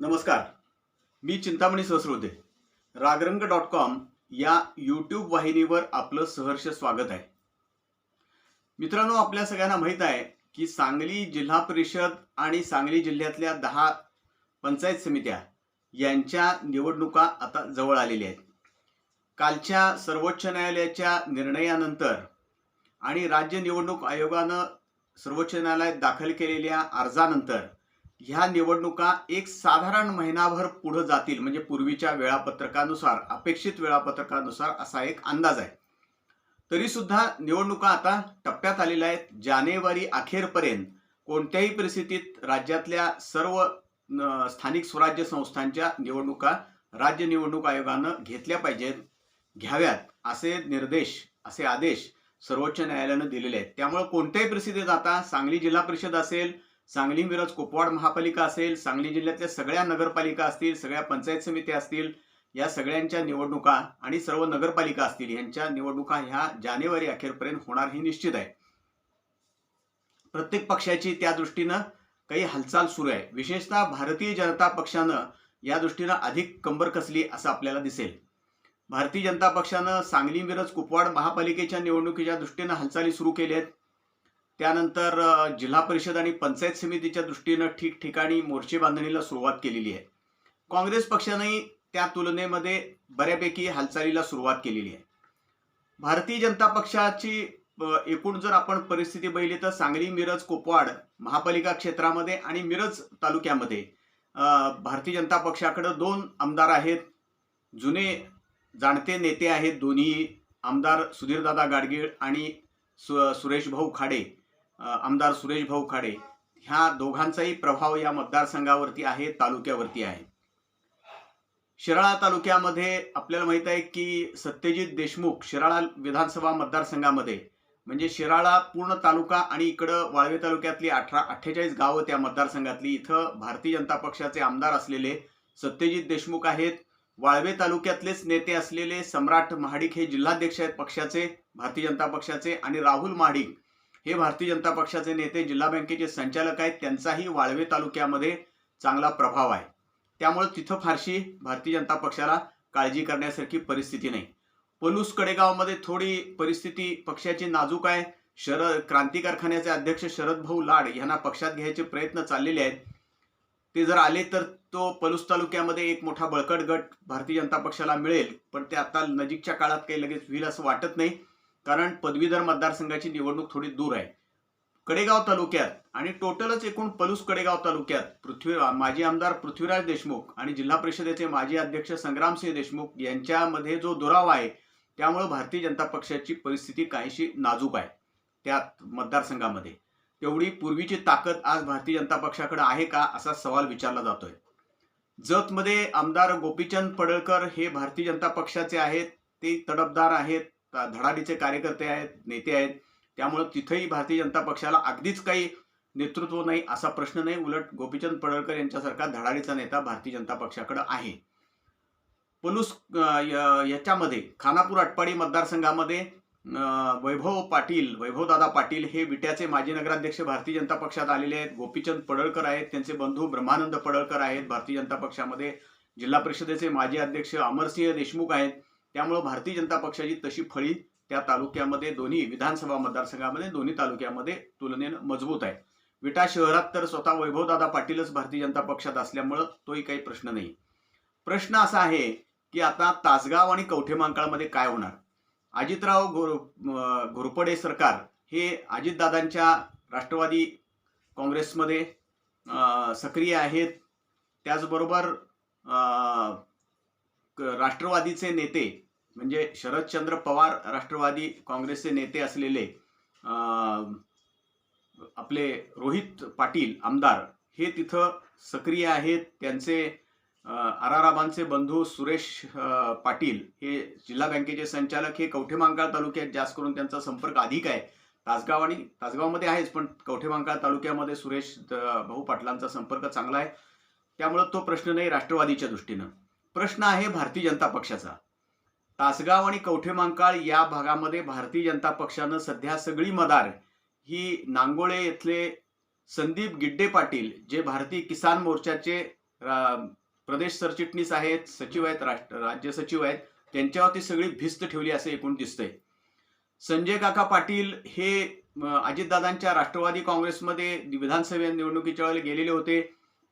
नमस्कार. मी Chintamani Sahasrode. Ragarang dot com या यूट्यूब वाहिनीवर आपलं सहर्ष स्वागत आहे. मित्रांनो आपल्या सगळ्यांना माहीत आहे की सांगली जिल्हा परिषद आणि सांगली जिल्ह्यातल्या दहा पंचायत समित्या यांच्या निवडणुका आता जवळ आलेल्या आहेत. कालच्या सर्वोच्च न्यायालयाच्या निर्णयानंतर आणि राज्य निवडणूक आयोगानं सर्वोच्च न्यायालयात दाखल केलेल्या अर्जानंतर ह्या निवडणुका एक साधारण महिनाभर पुढे जातील म्हणजे पूर्वीच्या वेळापत्रकानुसार अपेक्षित वेळापत्रकानुसार असा एक अंदाज आहे. तरी सुद्धा निवडणुका आता टप्प्यात आलेल्या आहेत. जानेवारी अखेरपर्यंत कोणत्याही परिस्थितीत राज्यातल्या सर्व स्थानिक स्वराज्य संस्थांच्या निवडणुका राज्य निवडणूक आयोगानं घेतल्या पाहिजेत घ्याव्यात असे निर्देश असे आदेश सर्वोच्च न्यायालयानं दिलेले आहेत. त्यामुळे कोणत्याही परिस्थितीत आता सांगली जिल्हा परिषद असेल सांगली मिरज कुपवाड महापालिका असेल सांगली जिल्ह्यातल्या सगळ्या नगरपालिका असतील सगळ्या पंचायत समित्या असतील या सगळ्यांच्या निवडणुका आणि सर्व नगरपालिका असतील यांच्या निवडणुका ह्या जानेवारी अखेरपर्यंत होणार हे निश्चित आहे. प्रत्येक पक्षाची त्या दृष्टीनं काही हालचाल सुरू आहे. विशेषतः भारतीय जनता पक्षानं या दृष्टीनं अधिक कंबर कसली असं आपल्याला दिसेल. भारतीय जनता पक्षानं सांगली मिरज कुपवाड महापालिकेच्या निवडणुकीच्या दृष्टीनं हालचाली सुरू केल्या आहेत त्यानंतर जिल्हा परिषद आणि पंचायत समितीच्या दृष्टीनं ठिकठिकाणी मोर्चे बांधणीला सुरुवात केलेली आहे. काँग्रेस पक्षानेही त्या तुलनेमध्ये बऱ्यापैकी हालचालीला सुरुवात केलेली आहे. भारतीय जनता पक्षाची एकूण जर आपण परिस्थिती बघितली तर सांगली मिरज कोपवाड महापालिका क्षेत्रामध्ये आणि मिरज तालुक्यामध्ये भारतीय जनता पक्षाकडे दोन आमदार आहेत. जुने जाणते नेते आहेत दोन्ही आमदार सुधीरदादा गाडगीळ आणि सु सुरेश भाऊ खाडे. आमदार सुरेश भाऊ खाडे ह्या दोघांचाही प्रभाव या मतदारसंघावरती आहे तालुक्यावरती आहे. शिराळा तालुक्यामध्ये आपल्याला माहीत आहे की सत्यजित देशमुख शिराळा विधानसभा मतदारसंघामध्ये म्हणजे शिराळा पूर्ण तालुका आणि इकडं वाळवे तालुक्यातली अठरा अठ्ठेचाळीस गावं त्या मतदारसंघातली. इथं भारतीय जनता पक्षाचे आमदार असलेले सत्यजित देशमुख आहेत. वाळवे तालुक्यातलेच नेते असलेले सम्राट महाडिक हे जिल्हाध्यक्ष आहेत पक्षाचे भारतीय जनता पक्षाचे आणि राहुल महाडिक हे भारतीय जनता पक्षाचे नेते जिल्हा बँकेचे संचालक आहेत त्यांचाही वाळवे तालुक्यामध्ये चांगला प्रभाव आहे. त्यामुळे तिथं फारशी भारतीय जनता पक्षाला काळजी करण्यासारखी परिस्थिती नाही. पलूस कडेगावमध्ये थोडी परिस्थिती पक्षाची नाजूक आहे. शरद क्रांती कारखान्याचे अध्यक्ष शरद भाऊ लाड यांना पक्षात घ्यायचे प्रयत्न चाललेले आहेत. ते जर आले तर तो पलूस तालुक्यामध्ये एक मोठा बळकट गट भारतीय जनता पक्षाला मिळेल. पण ते आता नजीकच्या काळात काही लगेच होईल असं वाटत नाही. कारण पदवीधर मतदारसंघाची निवडणूक थोडी दूर आहे. कडेगाव तालुक्यात आणि टोटलच एकूण पलूस कडेगाव तालुक्यात पृथ्वी माजी आमदार पृथ्वीराज देशमुख आणि जिल्हा परिषदेचे माजी अध्यक्ष संग्रामसिंह देशमुख यांच्यामध्ये जो दुरावा आहे त्यामुळे भारतीय जनता पक्षाची परिस्थिती काहीशी नाजूक आहे त्या मतदारसंघामध्ये. तेवढी पूर्वीची ताकद आज भारतीय जनता पक्षाकडे आहे का असा सवाल विचारला जातोय. जतमध्ये आमदार गोपीचंद पडळकर हे भारतीय जनता पक्षाचे आहेत ते तडफदार आहेत धडाडीचे कार्यकर्ते आहेत नेते आहेत. त्यामुळं तिथेही भारतीय जनता पक्षाला अगदीच काही नेतृत्व नाही असा प्रश्न नाही. उलट गोपीचंद पडळकर यांच्यासारखा धडाडीचा नेता भारतीय जनता पक्षाकडे आहे. पलूस याच्यामध्ये खानापूर अटपाडी मतदारसंघामध्ये वैभव पाटील वैभवदादा पाटील हे विट्याचे माजी नगराध्यक्ष भारतीय जनता पक्षात आलेले आहेत. गोपीचंद पडळकर आहेत. त्यांचे बंधू ब्रह्मानंद पडळकर आहेत भारतीय जनता पक्षामध्ये. जिल्हा परिषदेचे माजी अध्यक्ष अमरसिंह देशमुख आहेत. त्यामुळे भारतीय जनता पक्षाची तशी फळी त्या तालुक्यामध्ये दोन्ही विधानसभा मतदारसंघामध्ये दोन्ही तालुक्यामध्ये तुलनेनं मजबूत आहे. विटा शहरात तर स्वतः वैभवदादा पाटीलच भारतीय जनता पक्षात असल्यामुळं तोही काही प्रश्न नाही. प्रश्न असा आहे की आता तासगाव आणि कवठेमांकाळमध्ये काय होणार? अजितराव घोर घोरपडे सरकार हे अजितदादांच्या राष्ट्रवादी काँग्रेसमध्ये सक्रिय आहेत. त्याचबरोबर क- राष्ट्रवादीचे नेते म्हणजे शरदचंद्र पवार राष्ट्रवादी काँग्रेसचे नेते असलेले आपले रोहित पाटील आमदार हे तिथं सक्रिय आहेत. त्यांचे आराराबांचे बंधू सुरेश पाटील हे जिल्हा बँकेचे संचालक हे कवठेमांकाळ तालुक्यात जास्त करून त्यांचा संपर्क अधिक आहे. तासगाव आणि तासगावमध्ये आहेच पण कवठेमांकाळ तालुक्यामध्ये सुरेश भाऊ पाटलांचा संपर्क चांगला आहे. त्यामुळं तो प्रश्न नाही राष्ट्रवादीच्या दृष्टीनं. प्रश्न आहे भारतीय जनता पक्षाचा. तासगाव आणि कवठेमांकाळ या भागामध्ये भारतीय जनता पक्षानं सध्या सगळी मदार ही नांगोळे येथले संदीप गिड्डे पाटील जे भारतीय किसान मोर्चाचे रा- प्रदेश सरचिटणीस आहेत सचिव आहेत राष्ट्र राज्य सचिव आहेत त्यांच्यावरती सगळी भिस्त ठेवली असं एकूण दिसतंय. संजय काका पाटील हे अजितदादांच्या राष्ट्रवादी काँग्रेसमध्ये विधानसभा निवडणुकीच्या वेळेला गेलेले होते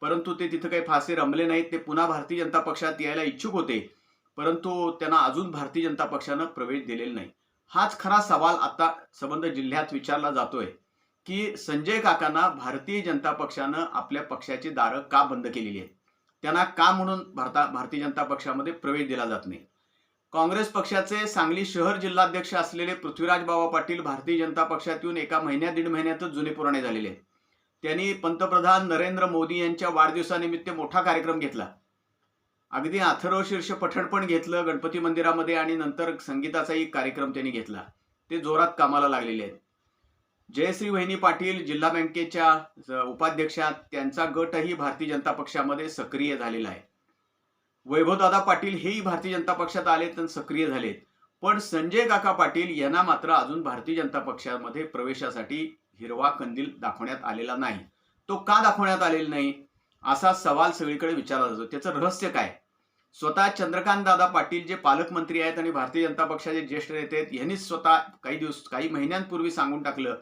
परंतु ते तिथं काही फासे रमले नाहीत ते पुन्हा भारतीय जनता पक्षात यायला इच्छुक होते. परंतु त्यांना अजून भारतीय जनता पक्षानं प्रवेश दिलेला नाही. हाच खरा सवाल आता संबंध जिल्ह्यात विचारला जातोय की संजय काकांना भारतीय जनता पक्षानं आपल्या पक्षाची दारं का बंद केलेली आहेत? त्यांना का म्हणून भारता भारतीय जनता पक्षामध्ये प्रवेश दिला जात नाही? काँग्रेस पक्षाचे सांगली शहर जिल्हाध्यक्ष असलेले पृथ्वीराज बाबा पाटील भारतीय जनता पक्षात येऊन एका महिन्या दीड महिन्यातच जुने पुराणे झालेले आहेत. त्यांनी पंतप्रधान नरेंद्र मोदी यांच्या वाढदिवसानिमित्त मोठा कार्यक्रम घेतला. अगदी अथर्व शीर्ष पठण पण घेतलं गणपती मंदिरामध्ये आणि नंतर संगीताचाही कार्यक्रम त्यांनी घेतला. ते जोरात कामाला लागलेले आहेत. जयश्री वहिनी पाटील जिल्हा बँकेच्या ज- उपाध्यक्षा त्यांचा गटही भारतीय जनता पक्षामध्ये सक्रिय झालेला आहे. वैभवदादा पाटील हेही भारतीय जनता पक्षात आलेत आणि सक्रिय झालेत. पण संजय काका पाटील यांना मात्र अजून भारतीय जनता पक्षामध्ये प्रवेशासाठी हिरवा कंदील दाखवण्यात आलेला नाही. तो का दाखवण्यात आलेला नाही? असा सवाल सगळीकडे विचारला जातो. त्याचं रहस्य काय? स्वतः चंद्रकांत दादा पाटील जे पालकमंत्री आहेत आणि भारतीय जनता पक्षाचे ज्येष्ठ नेते आहेत यांनीच स्वतः काही दिवस काही महिन्यांपूर्वी सांगून टाकलं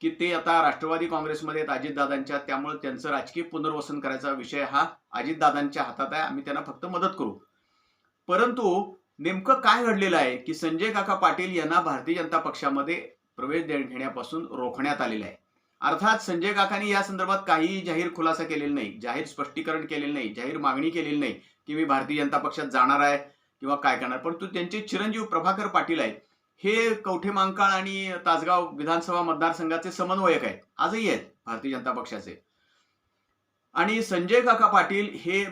की ते आता राष्ट्रवादी काँग्रेसमध्ये आहेत अजितदादांच्या त्यामुळे त्यांचं राजकीय पुनर्वसन करायचा विषय हा अजितदादांच्या हातात आहे. आम्ही त्यांना फक्त मदत करू. परंतु नेमकं काय घडलेलं आहे की संजय काका पाटील यांना भारतीय जनता पक्षामध्ये प्रवेश घेण्यापासून रोखण्यात आलेला आहे. अर्थात संजय काकांनी या संदर्भात काहीही जाहीर खुलासा केलेला नाही जाहीर स्पष्टीकरण केलेलं नाही जाहीर मागणी केलेली नाही की मी भारतीय जनता पक्षात जाणार आहे किंवा काय करणार. परंतु त्यांचे चिरंजीव प्रभाकर पाटील आहेत हे कवठे मांकाळ आणि तासगाव विधानसभा मतदारसंघाचे समन्वयक आहेत. आजही आहेत भारतीय जनता पक्षाचे. आणि संजय काका पाटील हे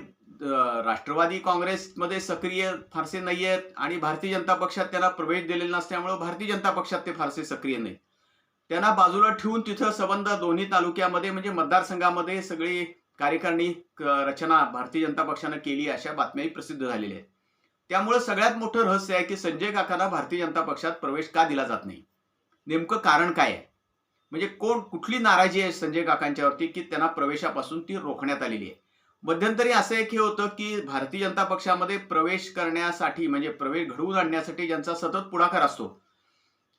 राष्ट्रवादी काँग्रेसमध्ये सक्रिय फारसे नाही आहेत आणि भारतीय जनता पक्षात त्याला प्रवेश दिलेला नसल्यामुळे भारतीय जनता पक्षात ते फारसे सक्रिय नाही त्यांना बाजूला ठेवून तिथं संबंध दोन्ही तालुक्यामध्ये म्हणजे मतदारसंघामध्ये सगळी कार्यकारिणी रचना भारतीय जनता पक्षानं केली अशा बातम्याही प्रसिद्ध झालेल्या आहेत. त्यामुळे सगळ्यात मोठं रहस्य आहे की संजय काकांना भारतीय जनता पक्षात प्रवेश का दिला जात नाही? नेमकं कारण काय आहे? म्हणजे कोण कुठली नाराजी आहे संजय काकांच्यावरती की त्यांना प्रवेशापासून ती रोखण्यात आलेली आहे? मध्यंतरी असं एक हे होतं की भारतीय जनता पक्षामध्ये प्रवेश करण्यासाठी म्हणजे प्रवेश घडवून आणण्यासाठी ज्यांचा सतत पुढाकार असतो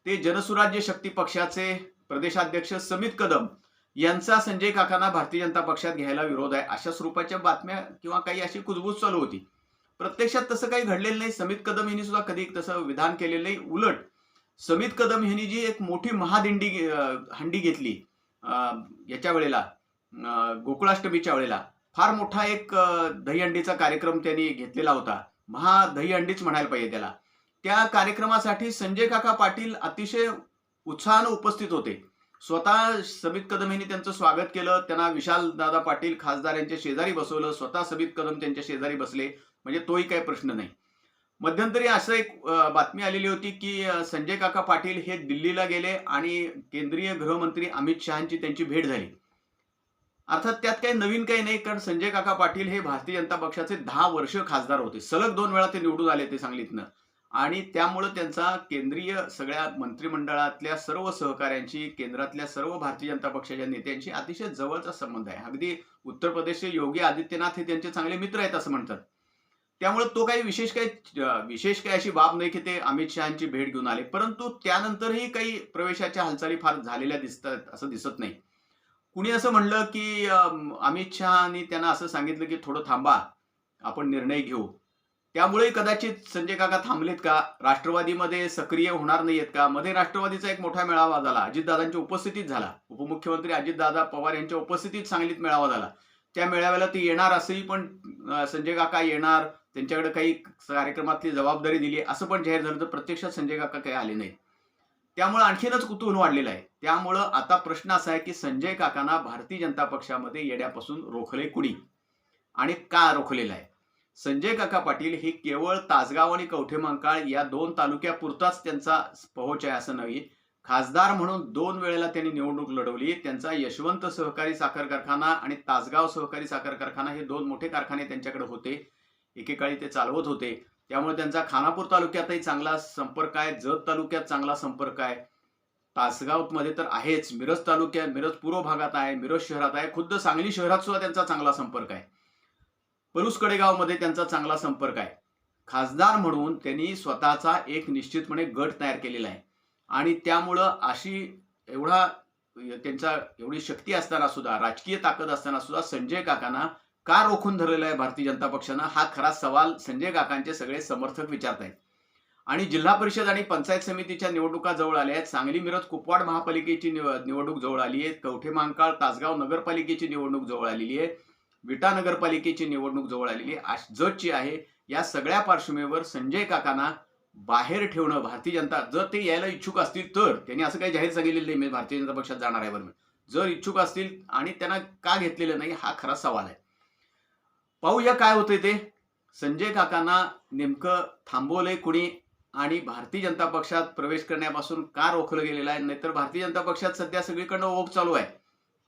ते जनसुराज्य शक्ती पक्षाचे प्रदेशाध्यक्ष समित कदम यांचा संजय काकांना भारतीय जनता पक्षात घ्यायला विरोध आहे. अशा स्वरूपाच्या बातम्या किंवा काही अशी कुजबूज चालू होती. प्रत्यक्षात तसं काही घडलेलं नाही. समित कदम यांनी सुद्धा कधी तसं विधान केलेलं नाही. उलट समित कदम यांनी जी एक मोठी महादिंडी हंडी घेतली अं, याच्या वेळेला गोकुळाष्टमीच्या वेळेला फार मोठा एक दहीहंडीचा कार्यक्रम त्यांनी घेतलेला होता. महा दहीहंडीच म्हणायला पाहिजे त्याला. त्या कार्यक्रमासाठी संजय काका पाटील अतिशय उत्साहानं उपस्थित होते. स्वतः समित कदम यांनी त्यांचं स्वागत केलं. त्यांना विशाल दादा पाटील खासदार यांच्या शेजारी बसवलं. स्वतः समित कदम त्यांच्या शेजारी बसले. म्हणजे तोही काही प्रश्न नाही. मध्यंतरी असं एक बातमी आलेली होती की संजय काका पाटील हे दिल्लीला गेले आणि केंद्रीय गृहमंत्री अमित शहाची त्यांची भेट झाली. अर्थात त्यात काही नवीन काही नाही कारण संजय काका पाटील हे भारतीय जनता पक्षाचे दहा वर्ष खासदार होते. सलग दोन वेळा ते निवडून आले ते सांगलीतनं. आणि त्यामुळं त्यांचा केंद्रीय सगळ्या मंत्रिमंडळातल्या सर्व सहकाऱ्यांची केंद्रातल्या सर्व भारतीय जनता पक्षाच्या नेत्यांशी अतिशय जवळचा संबंध आहे. अगदी उत्तर प्रदेशचे योगी आदित्यनाथ हे त्यांचे चांगले मित्र आहेत असं म्हणतात. त्यामुळे तो काही विशेष काही विशेष काही अशी बाब नाही की ते अमित शहाची भेट घेऊन आले. परंतु त्यानंतरही काही प्रवेशाच्या हालचाली फार झालेल्या दिसतात असं दिसत नाही. कुणी असं म्हणलं की अमित शहानी त्यांना असं सांगितलं की थोडं थांबा आपण निर्णय घेऊ. त्यामुळे कदाचित संजय काका थांबलेत का? राष्ट्रवादीमध्ये सक्रिय होणार नाहीयेत का? मध्ये राष्ट्रवादीचा एक मोठा मेळावा झाला. अजितदादांच्या उपस्थितीत झाला. उपमुख्यमंत्री अजितदादा पवार यांच्या उपस्थितीत सांगलीत मेळावा झाला. त्या मेळाव्याला ते येणार असंही पण संजय काका येणार. त्यांच्याकडे काही कार्यक्रमातली जबाबदारी दिली असं पण जाहीर झालं तर प्रत्यक्षात संजय काका काही आले नाहीत. त्यामुळे आणखीनच कुतूहल वाढलेलं आहे. त्यामुळं आता प्रश्न असा आहे की संजय काकांना भारतीय जनता पक्षामध्ये येण्यापासून रोखले कुणी? आणि का रोखलेलं आहे? संजय काका पाटील हे केवळ तासगाव आणि कवठेमंकाळ या दोन तालुक्यापुरताच त्यांचा पोहोच आहे असं नव्हे खासदार म्हणून दोन वेळेला त्यांनी निवडणूक लढवली. त्यांचा यशवंत सहकारी साखर कारखाना आणि तासगाव सहकारी साखर कारखाना हे दोन मोठे कारखाने त्यांच्याकडे होते. एकेकाळी ते चालवत होते. त्यामुळे त्यांचा खानापूर तालुक्यातही चांगला संपर्क आहे. जत तालुक्यात चांगला संपर्क आहे. तासगावमध्ये तर आहेच. मिरज तालुक्यात मिरज पूर्व भागात आहे मिरज शहरात आहे. खुद्द सांगली शहरात सुद्धा त्यांचा चांगला संपर्क आहे. पलूस कडेगावमध्ये त्यांचा चांगला संपर्क आहे. खासदार म्हणून त्यांनी स्वतःचा एक निश्चितपणे गट तयार केलेला आहे. आणि त्यामुळं अशी एवढा त्यांचा एवढी शक्ती असताना सुद्धा राजकीय ताकद असताना सुद्धा संजय काकांना का रोखून धरलेला आहे भारतीय जनता पक्षानं? हा खरा सवाल संजय काकांचे सगळे समर्थक विचारत आहेत आणि जिल्हा परिषद आणि पंचायत समितीच्या निवडणुका जवळ आल्या आहेत. सांगली मिरज कुपवाड महापालिकेची निव- निवडणूक जवळ आली आहे. कवठे महांकाळ तासगाव नगरपालिकेची निवडणूक जवळ आलेली आहे. विटा नगरपालिकेची निवडणूक जवळ आलेली आहे. आश- जतची आहे या सगळ्या पार्श्वभूमीवर संजय काकांना बाहेर ठेवणं भारतीय जनता जर ते यायला इच्छुक असतील तर त्यांनी असं काही जाहीर सांगितलेलं नाही मी भारतीय जनता पक्षात जाणार आहे बरं जर इच्छुक असतील आणि त्यांना का घेतलेलं नाही हा खरा सवाल आहे. पाहूया काय होतंय ते. संजय काकांना नेमकं थांबवलंय कुणी आणि भारतीय जनता पक्षात प्रवेश करण्यापासून का रोखलं गेलेलं आहे? नाहीतर भारतीय जनता पक्षात सध्या सगळीकडनं ओघ चालू आहे.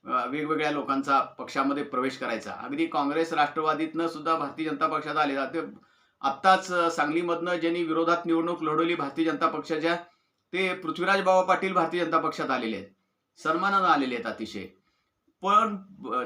वेगवेगळ्या लोकांचा पक्षामध्ये प्रवेश करायचा. अगदी काँग्रेस राष्ट्रवादीतनं सुद्धा भारतीय जनता पक्षात आले जाते आत्ताच सांगलीमधनं ज्यांनी विरोधात निवडणूक लढवली भारतीय जनता पक्षाच्या ते पृथ्वीराज बाबा पाटील भारतीय जनता पक्षात आलेले आहेत. सन्मानानं आलेले आहेत अतिशय. पण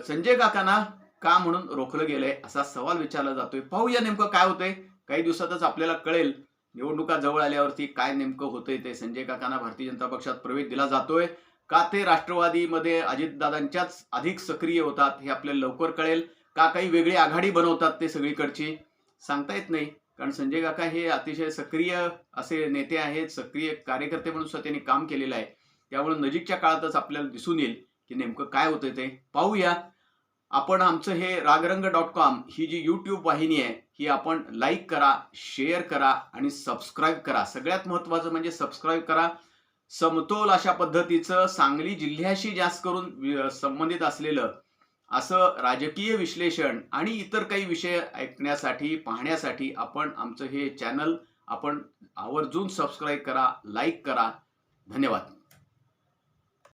संजय काकांना का म्हणून रोखलं गेलंय असा सवाल विचारला जातोय. पाहूया नेमकं काय होतंय. काही दिवसातच आपल्याला कळेल निवडणुका जवळ आल्यावरती काय नेमकं होतंय ते. संजय काकांना भारतीय जनता पक्षात प्रवेश दिला जातोय. का ते राष्ट्रवादीमध्ये अजितदादांच्याच अधिक सक्रिय होतात हे आपल्याला लवकर कळेल. का काही वेगळी आघाडी बनवतात ते सगळीकडची? सांगता येत नाही. कारण संजय काका हे अतिशय सक्रिय असे नेते आहेत सक्रिय कार्यकर्ते म्हणून सुद्धा त्यांनी काम केलेलं आहे. त्यामुळे नजीकच्या काळातच आपल्याला दिसून येईल की नेमकं काय होतंय ते. पाहूया. आपण आमचं हे रागरंग डॉट कॉम ही जी यूट्यूब वाहिनी आहे ही आपण लाईक करा शेअर करा आणि सबस्क्राईब करा. सगळ्यात महत्त्वाचं म्हणजे सबस्क्राईब करा. समतोल अशा पद्धतीचं सांगली जिल्ह्याशी जास्त करून संबंधित असलेलं असं राजकीय विश्लेषण आणि इतर काही विषय ऐकण्यासाठी पाहण्यासाठी आपण आमचं हे चॅनल आपण आवर्जून सबस्क्राईब करा लाईक करा. धन्यवाद.